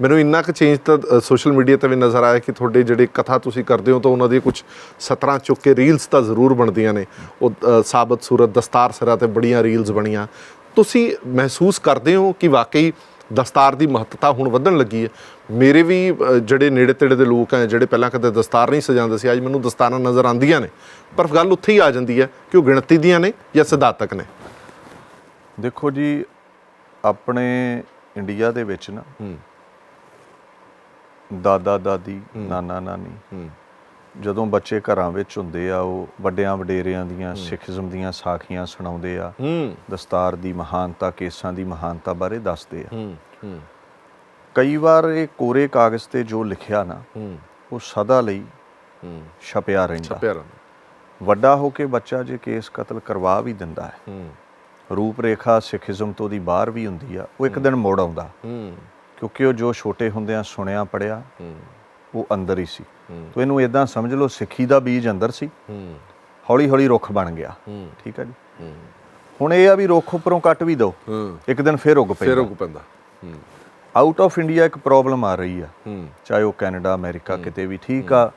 ਮੈਨੂੰ ਇੰਨਾ ਕੁ ਚੇਂਜ ਤਾਂ ਸੋਸ਼ਲ ਮੀਡੀਆ ਤੇ ਵੀ ਨਜ਼ਰ ਆਇਆ ਕਿ ਤੁਹਾਡੇ ਜਿਹੜੇ ਕਥਾ ਤੁਸੀਂ ਕਰਦੇ ਹੋ ਤਾਂ ਉਹਨਾਂ ਦੀ ਕੁਝ 17 ਚੁੱਕ ਕੇ ਰੀਲਸ ਤਾਂ ਜ਼ਰੂਰ ਬਣਦੀਆਂ ਨੇ। ਉਹ ਸਾਬਤ ਸੂਰਤ ਦਸਤਾਰ ਸਿਰਾਂ ਤੇ ਬੜੀਆਂ ਰੀਲਸ ਬਣੀਆਂ। ਤੁਸੀਂ ਮਹਿਸੂਸ ਕਰਦੇ ਹੋ ਕਿ ਵਾਕਈ ਦਸਤਾਰ ਦੀ ਮਹੱਤਤਾ ਹੁਣ ਵਧਣ ਲੱਗੀ ਹੈ? ਮੇਰੇ ਵੀ ਜਿਹੜੇ ਨੇੜੇ ਤੇੜੇ ਦੇ ਲੋਕ ਹੈ ਜਿਹੜੇ ਪਹਿਲਾਂ ਕਦੇ ਦਸਤਾਰ ਨਹੀਂ ਸਜਾਉਂਦੇ ਸੀ ਅੱਜ ਮੈਨੂੰ ਦਸਤਾਰਾਂ ਨਜ਼ਰ ਆਉਂਦੀਆਂ ਨੇ। ਪਰ ਗੱਲ ਉੱਥੇ ਹੀ ਆ ਜਾਂਦੀ ਹੈ ਕਿ ਉਹ ਗਿਣਤੀ ਦੀਆਂ ਨੇ ਜਾਂ ਸਿਧਾਂਤਕ ਨੇ। ਦੇਖੋ ਜੀ ਆਪਣੇ ਇੰਡੀਆ ਦੇ ਵਿੱਚ ਨਾ ਦਾਦਾ ਦਾਦੀ ਨਾਨਾ ਨਾਨੀ। ਜਦੋਂ ਬੱਚੇ ਘਰਾਂ ਵਿੱਚ ਹੁੰਦੇ ਆ ਉਹ ਵੱਡਿਆਂ ਵਡੇਰਿਆਂ ਦੀਆਂ ਸਿੱਖੀਜ਼ਮ ਦੀਆਂ ਸਾਖੀਆਂ ਸੁਣਾਉਂਦੇ ਆ ਦਸਤਾਰ ਦੀ ਮਹਾਨਤਾ ਕੇਸਾਂ ਦੀ ਮਹਾਨਤਾ ਬਾਰੇ ਦੱਸਦੇ ਆ। ਕਈ ਵਾਰ ਇਹ ਕੋਰੇ ਕਾਗਜ਼ ਤੇ ਜੋ ਲਿਖਿਆ ਨਾ ਉਹ ਸਦਾ ਲਈ ਛਪਿਆ ਰਹਿੰਦਾ। ਛਪਿਆ ਰਹਿੰਦਾ। ਵੱਡਾ ਹੋ ਕੇ ਬੱਚਾ ਜੇ ਕੇਸ ਕਤਲ ਕਰਵਾ ਵੀ ਦਿੰਦਾ ਹੈ ਰੂਪ ਰੇਖਾ ਸਿੱਖੀਜ਼ਮ ਤੋਂ ਦੀ ਬਾਹਰ ਵੀ ਹੁੰਦੀ ਆ ਉਹ ਇੱਕ ਦਿਨ ਮੋੜ ਆਉਂਦਾ। ਕਿਉਂਕਿ ਉਹ ਜੋ ਛੋਟੇ ਹੁੰਦਿਆਂ ਸੁਣਿਆ ਪੜਿਆ ਉਹ ਅੰਦਰ ਹੀ ਸੀ। ਤੋ ਇਹਨੂੰ ਇਦਾਂ ਸਮਝ ਲਓ ਸਿੱਖੀ ਦਾ ਬੀਜ ਅੰਦਰ ਸੀ। ਹੌਲੀ ਹੌਲੀ ਰੁੱਖ ਬਣ ਗਿਆ। ਠੀਕ ਹੈ ਜੀ? ਹੁਣ ਇਹ ਆ ਵੀ ਰੁੱਖ ਉੱਪਰੋਂ ਕੱਟ ਵੀ ਹੂੰ। ਇੱਕ ਦਿਨ ਫੇਰ ਉੱਗ ਫਿਰ ਪੈਂਦਾ ਉਹ ਪੈਂਦਾ। ਹੂੰ। ਆਊਟ ਆਫ ਇੰਡੀਆ ਇੱਕ ਪ੍ਰੋਬਲਮ ਆ ਰਹੀ ਆ। ਚਾਹੇ ਉਹ ਕੈਨੇਡਾ ਅਮਰੀਕਾ ਕਿਤੇ ਵੀ ਠੀਕ ਆ?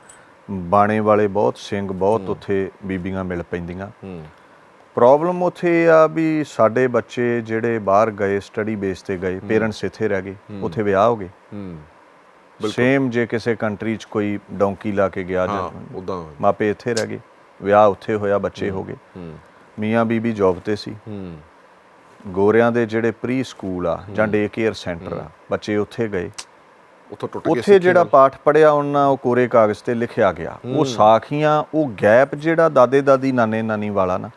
ਬਾਣੇ ਵਾਲੇ ਬਹੁਤ ਸਿੰਘ ਬਹੁਤ ਉੱਥੇ ਬੀਬੀਆਂ ਮਿਲ ਪੈਂਦੀਆਂ। ਪ੍ਰੋਬਲਮ ਉੱਥੇ ਆ ਵੀ ਸਾਡੇ ਬੱਚੇ ਜਿਹੜੇ ਬਾਹਰ ਗਏ ਸਟੱਡੀ ਬੇਸ ਤੇ ਗਏ ਪੇਰੈਂਟਸ ਇੱਥੇ ਰਹਿ ਗਏ ਉੱਥੇ ਵਿਆਹ ਹੋ ਗਏ। ਹੂੰ। ਸੇਮ ਜੇ ਕਿਸੇ ਕੰਟਰੀ 'ਚ ਕੋਈ ਡੌਂਕੀ ਲਾ ਕੇ ਗਿਆ ਜਾਂ ਉਦਾਂ ਮਾਪੇ ਇੱਥੇ ਰਹਿ ਗਏ ਵਿਆਹ ਉੱਥੇ ਹੋਇਆ ਬੱਚੇ ਹੋ ਗਏ। ਹੂੰ। ਮੀਆਂ ਬੀਬੀ ਜੌਬ ਤੇ ਸੀ। ਹੂੰ। ਗੋਰਿਆਂ ਦੇ ਜਿਹੜੇ ਪ੍ਰੀ ਸਕੂਲ ਆ ਜਾਂ ਡੇ ਕੇਅਰ ਸੈਂਟਰ ਆ ਬੱਚੇ ਉੱਥੇ ਗਏ। ਉੱਥੋਂ ਟੁੱਟ ਗਏ ਉੱਥੇ ਜਿਹੜਾ ਪਾਠ ਪੜਿਆ ਉਹਨਾਂ ਉਹ ਕੋਰੇ ਕਾਗਜ਼ ਤੇ ਲਿਖਿਆ ਗਿਆ। ਉਹ ਸਾਖੀਆਂ ਉਹ ਗੈਪ ਜਿਹੜਾ ਦਾਦੇ ਦਾਦੀ ਨਾਨੇ ਨਾਨੀ ਵਾਲਾ ਨਾ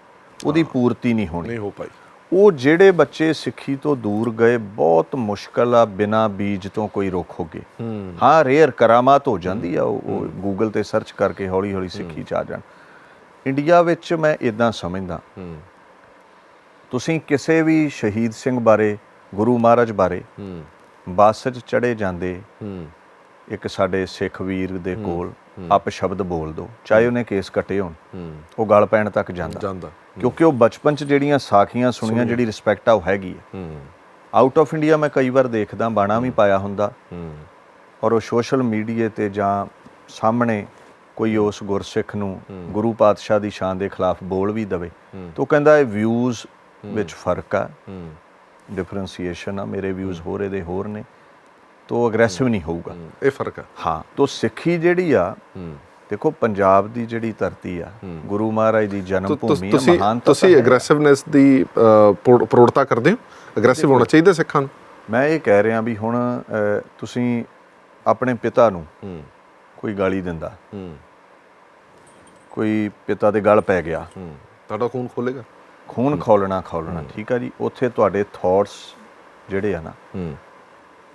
ਉਹਦੀ ਪੂਰਤੀ ਨਹੀਂ ਹੋਣੀ। ਨਹੀਂ ਹੋ ਪਾਈ। ਉਹ ਜਿਹੜੇ ਬੱਚੇ ਸਿੱਖੀ ਤੋਂ ਦੂਰ ਗਏ ਬਹੁਤ ਮੁਸ਼ਕਲ ਆ ਬਿਨਾ ਬੀਜ ਤੋਂ ਕੋਈ ਰੁੱਖ ਹੋਗੇ। ਹੂੰ। ਰੇਅਰ ਕਰਾਮਾਤ ਹੋ ਜਾਂਦੀ ਆ ਉਹ ਗੂਗਲ ਤੇ ਸਰਚ ਕਰਕੇ ਹੌਲੀ ਹੌਲੀ ਸਿੱਖੀ ਚ ਆ ਜਾਣ। ਇੰਡੀਆ ਵਿੱਚ ਮੈਂ ਇਦਾਂ ਸਮਝਦਾ। ਤੁਸੀਂ ਕਿਸੇ ਵੀ ਸ਼ਹੀਦ ਸਿੰਘ ਬਾਰੇ ਗੁਰੂ ਮਹਾਰਾਜ ਬਾਰੇ ਬੱਸ 'ਚ ਚੜੇ ਜਾਂਦੇ ਇੱਕ ਸਾਡੇ ਸਿੱਖ ਵੀਰ ਦੇ ਕੋਲ ਅਪ ਸ਼ਬਦ ਬੋਲ ਦੋ ਚਾਹੇ ਉਹਨੇ ਕੇਸ ਕੱਟੇ ਹੋਣ ਉਹ ਗਲ ਪੈਣ ਤੱਕ ਜਾਂਦਾ। ਜਾਂਦਾ। ਕਿਉਂਕਿ ਉਹ ਬਚਪਨ 'ਚ ਜਿਹੜੀਆਂ ਸਾਖੀਆਂ ਸੁਣੀਆਂ ਜਿਹੜੀ ਰਿਸਪੈਕਟ ਆ ਉਹ ਹੈਗੀ ਹੈ। ਆਊਟ ਆਫ ਇੰਡੀਆ ਮੈਂ ਕਈ ਵਾਰ ਦੇਖਦਾ ਬਾਣਾ ਵੀ ਪਾਇਆ ਹੁੰਦਾ। ਔਰ ਉਹ ਸੋਸ਼ਲ ਮੀਡੀਆ ਤੇ ਜਾਂ ਸਾਹਮਣੇ ਕੋਈ ਉਸ ਗੁਰਸਿੱਖ ਨੂੰ ਗੁਰੂ ਪਾਤਸ਼ਾਹ ਦੀ ਸ਼ਾਨ ਦੇ ਖਿਲਾਫ ਬੋਲ ਵੀ ਦਵੇ ਤਾਂ ਕਹਿੰਦਾ ਇਹ ਵਿਊਜ਼ ਵਿੱਚ ਫ਼ਰਕ ਆ। ਡਿਫਰੈਂਸੀਏਸ਼ਨ ਆ। ਮੇਰੇ ਵਿਊਜ਼ ਹੋਰ ਇਹਦੇ ਹੋਰ ਨੇ। ਤੋ ਅਗਰੈਸਿਵ ਨਹੀਂ ਹੋਊਗਾ। ਇਹ ਫ਼ਰਕ ਹੈ ਹਾਂ ਤੋ ਸਿੱਖੀ ਜਿਹੜੀ ਆ ਦੇਖੋ ਪੰਜਾਬ ਦੀ ਜਿਹੜੀ ਧਰਤੀ ਆ ਗੁਰੂ ਮਹਾਰਾਜ ਦੀ ਜਨਮ ਭੂਮੀ ਆ ਤੁਸੀਂ ਮਹਾਨਤਾ ਤੁਸੀਂ ਐਗਰੈਸਿਵਨੈਸ ਦੀ ਪ੍ਰੋੜਤਾ ਕਰਦੇ ਹੋ? ਐਗਰੈਸਿਵ ਹੋਣਾ ਚਾਹੀਦਾ ਸਿੱਖਾਂ ਨੂੰ? ਮੈਂ ਇਹ ਕਹਿ ਰਿਹਾ ਵੀ ਹੁਣ ਤੁਸੀਂ ਆਪਣੇ ਪਿਤਾ ਨੂੰ ਕੋਈ ਗਾਲੀ ਦਿੰਦਾ। ਕੋਈ ਪਿਤਾ ਦੇ ਗਲ ਪੈ ਗਿਆ। ਤੁਹਾਡਾ ਖੂਨ ਖੋਲੇਗਾ? ਖੂਨ ਖੋਲਣਾ ਖੋਲਣਾ ਠੀਕ ਆ ਜੀ? ਉੱਥੇ ਤੁਹਾਡੇ ਥਾਟਸ ਜਿਹੜੇ ਆ ਨਾ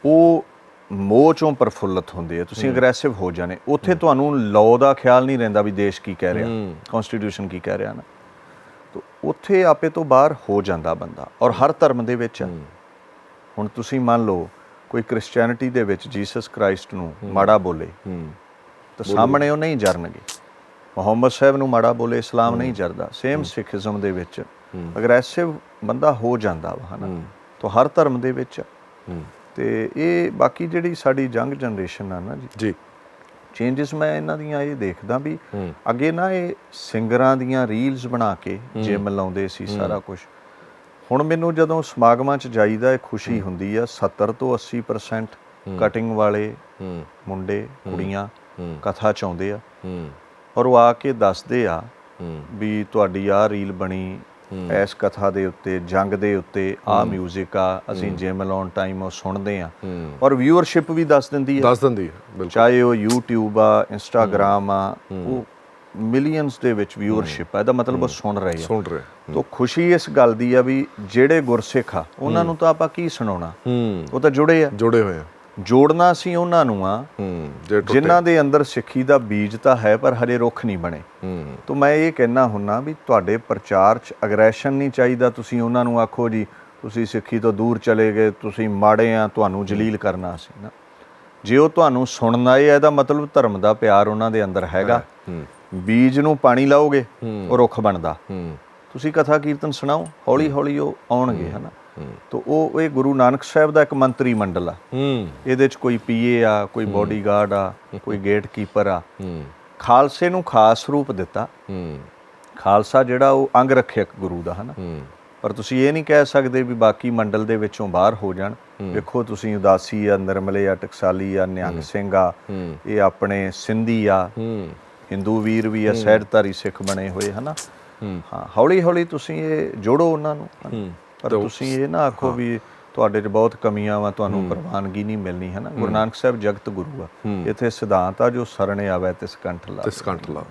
ਉਹ ਮੋਹ ਚੋਂ ਪ੍ਰਫੁੱਲਤ ਹੁੰਦੇ ਆ ਤੁਸੀਂ ਅਗਰੈਸਿਵ ਹੋ ਜਾਣੇ। ਉੱਥੇ ਤੁਹਾਨੂੰ ਲਾਅ ਦਾ ਖਿਆਲ ਨਹੀਂ ਰਹਿੰਦਾ ਵੀ ਦੇਸ਼ ਕੀ ਕਹਿ ਰਿਹਾ। ਕਨਸਟੀਟਿਊਸ਼ਨ ਕੀ ਕਹਿ ਰਿਹਾ ਨਾ। ਤਾਂ ਉੱਥੇ ਆਪੇ ਤੋਂ ਬਾਹਰ ਹੋ ਜਾਂਦਾ ਬੰਦਾ ਔਰ ਹਰ ਧਰਮ ਦੇ ਵਿੱਚ। ਹੁਣ ਤੁਸੀਂ ਮੰਨ ਲਓ ਕੋਈ ਕ੍ਰਿਸਚੀਅਨਿਟੀ ਦੇ ਵਿੱਚ ਜੀਸਸ ਕ੍ਰਾਈਸਟ ਨੂੰ ਮਾੜਾ ਬੋਲੇ ਤਾਂ ਸਾਹਮਣੇ ਉਹ ਨਹੀਂ ਜਰਨਗੇ। ਮੁਹੰਮਦ ਸਾਹਿਬ ਨੂੰ ਮਾੜਾ ਬੋਲੇ ਇਸਲਾਮ ਨਹੀਂ ਜਰਦਾ। ਸੇਮ ਸਿੱਖੀਜ਼ਮ ਦੇ ਵਿੱਚ ਅਗਰੈਸਿਵ ਬੰਦਾ ਹੋ ਜਾਂਦਾ ਵਾ ਹਨਾ। ਤਾਂ ਹਰ ਧਰਮ ਦੇ ਵਿੱਚ ਤੇ ਇਹ ਬਾਕੀ ਜਿਹੜੀ ਸਾਡੀ ਯੰਗ ਜਨਰੇਸ਼ਨ ਆ ਨਾ ਜੀ ਜੀ। ਚੇਂਜਸ ਮੈਂ ਇਹਨਾਂ ਦੀਆਂ ਇਹ ਦੇਖਦਾ ਵੀ ਅੱਗੇ ਨਾ ਇਹ ਸਿੰਗਰਾਂ ਦੀਆਂ ਰੀਲਸ ਬਣਾ ਕੇ ਜਿਮ ਲਾਉਂਦੇ ਸੀ ਸਾਰਾ ਕੁਝ ਹੁਣ ਮੈਨੂੰ ਜਦੋਂ ਸਮਾਗਮਾਂ 'ਚ ਜਾਈਦਾ ਇਹ ਖੁਸ਼ੀ ਹੁੰਦੀ ਆ 70 ਤੋਂ 80% ਕਟਿੰਗ ਵਾਲੇ ਮੁੰਡੇ ਕੁੜੀਆਂ। ਕਥਾ ਚਾਉਂਦੇ ਆ। ਔਰ ਉਹ ਆ ਕੇ ਦੱਸਦੇ ਆ ਵੀ ਤੁਹਾਡੀ ਆ ਰੀਲ ਬਣੀ ਇਸ ਕਥਾ ਦੇ ਉੱਤੇ ਜੰਗ ਦੇ ਉੱਤੇ ਆ 뮤직 ਆ ਅਸੀਂ ਜਿਮ ਲਾਉਣ ਟਾਈਮ ਉਹ ਸੁਣਦੇ ਆ ਹੂੰ। ਔਰ ਵਿਊਅਰਸ਼ਿਪ ਵੀ ਦੱਸ ਦਿੰਦੀ ਹੈ। ਦੱਸ ਦਿੰਦੀ ਹੈ ਬਿਲਕੁਲ। ਚਾਹੇ ਉਹ YouTube ਆ Instagram ਆ ਉਹ ਮਿਲੀਅਨਸ ਦੇ ਵਿੱਚ ਵਿਊਅਰਸ਼ਿਪ ਆ ਇਹਦਾ ਮਤਲਬ ਉਹ ਸੁਣ ਰਹੇ ਆ। ਸੁਣ ਰਹੇ ਤੋਂ ਖੁਸ਼ੀ ਇਸ ਗੱਲ ਦੀ ਆ ਵੀ ਜਿਹੜੇ ਗੁਰਸਿੱਖ ਆ ਉਹਨਾਂ ਨੂੰ ਤਾਂ ਆਪਾਂ ਕੀ ਸੁਣਾਉਣਾ? ਹੂੰ। ਉਹ ਤਾਂ ਜੁੜੇ ਆ। ਜੁੜੇ ਹੋਏ ਆ। ਜੋੜਨਾ ਸੀ ਉਹਨਾਂ ਨੂੰ ਆ। ਹੂੰ ਜਿਨ੍ਹਾਂ ਦੇ ਅੰਦਰ ਸਿੱਖੀ ਦਾ ਬੀਜ ਤਾਂ ਹੈ ਪਰ ਹਜੇ ਰੁੱਖ ਨਹੀਂ ਬਣੇ। ਹੂੰ। ਤੋਂ ਮੈਂ ਇਹ ਕਹਿਣਾ ਹੁੰਨਾ ਵੀ ਤੁਹਾਡੇ ਪ੍ਰਚਾਰ 'ਚ ਅਗਰੈਸ਼ਨ ਨਹੀਂ ਚਾਹੀਦਾ। ਤੁਸੀਂ ਉਹਨਾਂ ਨੂੰ ਆਖੋ ਜੀ ਤੁਸੀਂ ਸਿੱਖੀ ਤੋਂ ਦੂਰ ਚਲੇ ਗਏ ਤੁਸੀਂ ਮਾੜੇ ਆ ਤੁਹਾਨੂੰ ਜਲੀਲ ਕਰਨਾ ਸੀ ਨਾ। ਜੇ ਉਹ ਤੁਹਾਨੂੰ ਸੁਣਨ ਆ, ਇਹਦਾ ਮਤਲਬ ਧਰਮ ਦਾ ਪਿਆਰ ਉਹਨਾਂ ਦੇ ਅੰਦਰ ਹੈਗਾ। ਹੂੰ ਬੀਜ ਨੂੰ ਪਾਣੀ ਲਾਓਗੇ ਉਹ ਰੁੱਖ ਬਣਦਾ। ਹੂੰ। ਤੁਸੀਂ ਕਥਾ ਕੀਰਤਨ ਸੁਣਾਓ ਹੌਲੀ ਹੌਲੀ ਉਹ ਆਉਣਗੇ ਹਨਾ? ਤੋ ਉਹ ਇਹ ਗੁਰੂ ਨਾਨਕ ਸਾਹਿਬ ਦਾ ਇੱਕ ਮੰਤਰੀ ਮੰਡਲ ਆ। ਹੂੰ। ਇਹਦੇ ਚ ਕੋਈ ਪੀਏ ਆ ਕੋਈ ਬਾਡੀਗਾਰਡ ਆ ਕੋਈ ਗੇਟ ਕੀਪਰ ਆ। ਹੂੰ। ਖਾਲਸੇ ਨੂੰ ਖਾਸ ਰੂਪ ਦਿੱਤਾ। ਹੂੰ। ਖਾਲਸਾ ਜਿਹੜਾ ਉਹ ਅੰਗ ਰੱਖਿਅਕ ਗੁਰੂ ਦਾ ਹਨਾ? ਹੂੰ। ਪਰ ਤੁਸੀਂ ਇਹ ਨਹੀਂ ਕਹਿ ਸਕਦੇ ਵੀ ਬਾਕੀ ਮੰਡਲ ਦੇ ਵਿੱਚੋਂ ਬਾਹਰ ਹੋ ਜਾਣ। ਵੇਖੋ ਤੁਸੀਂ ਉਦਾਸੀ ਆ ਨਰਮਲੇ ਆ ਟਕਸਾਲੀ ਆ ਨਿਹੰਗ ਸਿੰਘ ਆ। ਇਹ ਆਪਣੇ ਸਿੰਧੀ ਆ। ਹੂੰ। ਹਿੰਦੂ ਵੀਰ ਵੀ ਆ ਸਹਿਜਧਾਰੀ ਸਿੱਖ ਬਣੇ ਹੋਏ ਹਨਾ? ਹੂੰ। ਹੌਲੀ ਹੌਲੀ ਤੁਸੀਂ ਇਹ ਜੋੜੋ ਉਹਨਾਂ ਨੂੰ। ਪਰ ਤੁਸੀਂ ਇਹ ਨਾ ਆਖੋ ਵੀ ਤੁਹਾਡੇ 'ਚ ਬਹੁਤ ਕਮੀਆਂ ਵਾ ਤੁਹਾਨੂੰ ਪ੍ਰਵਾਨਗੀ ਨਹੀਂ ਮਿਲਣੀ ਹੈ। ਨਾ ਗੁਰੂ ਨਾਨਕ ਸਾਹਿਬ ਜਗਤ ਗੁਰੂ ਆ। ਇੱਥੇ ਸਿਧਾਂਤ ਆ ਜੋ ਸਰਣੇ ਆਵੇ ਤਿਸ ਕੰਠ ਲਾ ਤਿਸ ਕੰਠ ਲਾ